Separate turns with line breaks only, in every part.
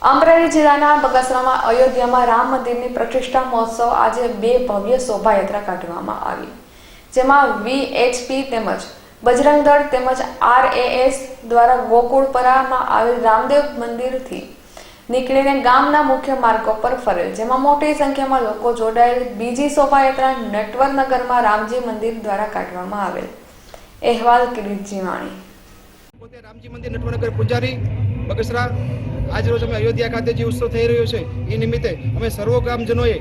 અમરેલી જિલ્લાના બગસરામાં અયોધ્યામાં રામ મંદિરની પ્રતિષ્ઠા મહોત્સવ આજે બે ભવ્ય શોભાયાત્રા કાઢવામાં આવી. જેમાં વીએચપી તેમજ બજરંગ દળ તેમજ આરએએસ દ્વારા ગોકુળપરામાં આવેલ રામદેવ મંદિરથી નીકળીને ગામના મુખ્ય માર્ગો પર ફરેલ. જેમાં મોટી સંખ્યામાં લોકો જોડાયેલ બીજી શોભાયાત્રા નટવરનગરમાં રામજી મંદિર દ્વારા કાઢવામાં આવેલ. અહેવાલ કિરીટજી વાણી
પોતે રામજી મંદિર નટવરનગર પૂજારી બગસરા આજરોજ અમે અયોધ્યા ખાતે જે ઉત્સવ થઈ રહ્યો છે, એ નિમિત્તે અમે સર્વ ગ્રામજનોએ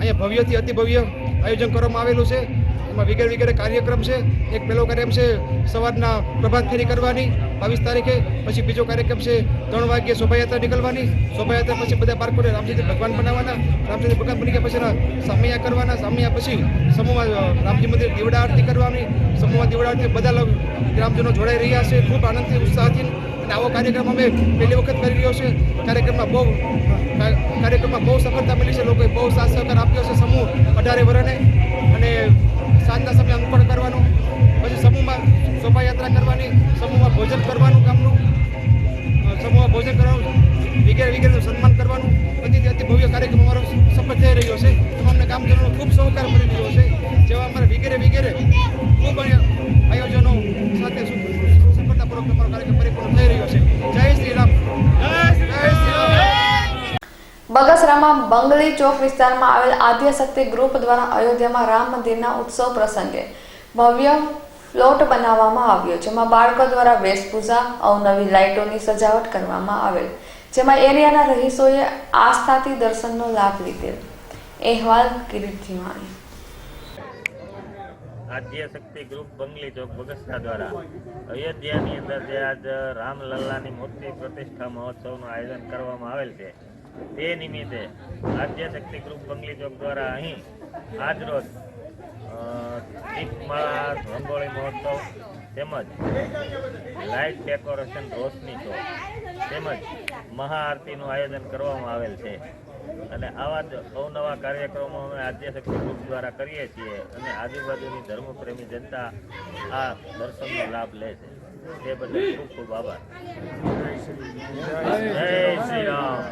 અહીંયા ભવ્યથી અતિ ભવ્ય આયોજન કરવામાં આવેલું છે. એમાં વગેરે વગેરે કાર્યક્રમ છે. એક પહેલો કાર્યક્રમ છે સવારના પ્રભાત ફેરી કરવાની, બાવીસ તારીખે. પછી બીજો કાર્યક્રમ છે ત્રણ વાગ્યે શોભાયાત્રા નીકળવાની. શોભાયાત્રા પછી બધા બાળકોને રામજી ભગવાન બનાવવાના. રામજી ભગવાન બની ગયા પછી સામૈયા કરવાના. સામૈયા પછી સમૂહમાં રામજી મંદિર દીવડા આરતી કરવાની. સમૂહમાં દીવડા આરતી બધા ગ્રામજનો જોડાઈ રહ્યા છે. ખૂબ આનંદથી, ઉત્સાહથી આવો કાર્યક્રમ અમે પહેલી વખત કરી રહ્યો છે. કાર્યક્રમમાં બહુ કાર્યક્રમમાં બહુ સફળતા મળી છે. લોકોએ બહુ સાથ સહકાર આપ્યો છે સમૂહ અઢારે વર્ષને અને સાંજના સમયે અંકણ કરવાનું, પછી સમૂહમાં શોભાયાત્રા કરવાની, સમૂહમાં ભોજન કરવાનું કામનું સમૂહમાં ભોજન કરવાનું, વગેરે વગેરેનું સન્માન કરવાનું. પછી ત્યાંથી ભવ્ય કાર્યક્રમ અમારો સફળ થઈ રહ્યો છે. એમાં કામ કરવાનો ખૂબ સહકાર
બગસરામાં બંગલી ચોક વિસ્તારમાં આવેલ આદ્યશક્તિ ગ્રુપ દ્વારા અયોધ્યામાં રામ મંદિરના ઉત્સવ પ્રસંગે ભવ્ય ફ્લોટ બનાવવામાં આવ્યો, જેમાં બાળકો દ્વારા વેશભૂષા, અવનવી લાઇટોની સજાવટ કરવામાં આવેલ, જેમાં એરિયાના રહીશોએ આસ્થાથી દર્શનનો લાભ લીધેલ. અહેવાલ કિરીટ
આદ્ય શક્તિ ગ્રુપ બંગલી ચોક બગસરા દ્વારા અયોધ્યાની અંદર જે આજ રામલલ્લાની મૂર્તિ પ્રતિષ્ઠા મહોત્સવનું આયોજન કરવામાં આવેલ છે તે નિમિત્તે આદ્ય શક્તિ ગ્રુપ બંગલી ચોક દ્વારા અહીં આજરોજ દીપમાળા રંગોળી મહોત્સવ તેમજ લાઇટ ડેકોરેશન રોશની ચોક તેમજ મહાઆરતીનું આયોજન કરવામાં આવેલ છે. અને આવા જ અવનવા કાર્યક્રમો અમે આદ્ય શક્તિ ગ્રુપ દ્વારા કરીએ છીએ અને આજુબાજુની ધર્મપ્રેમી જનતા આ દર્શનનો લાભ લે છે. તે બદલ ખૂબ ખૂબ આભાર. જય શ્રી રામ.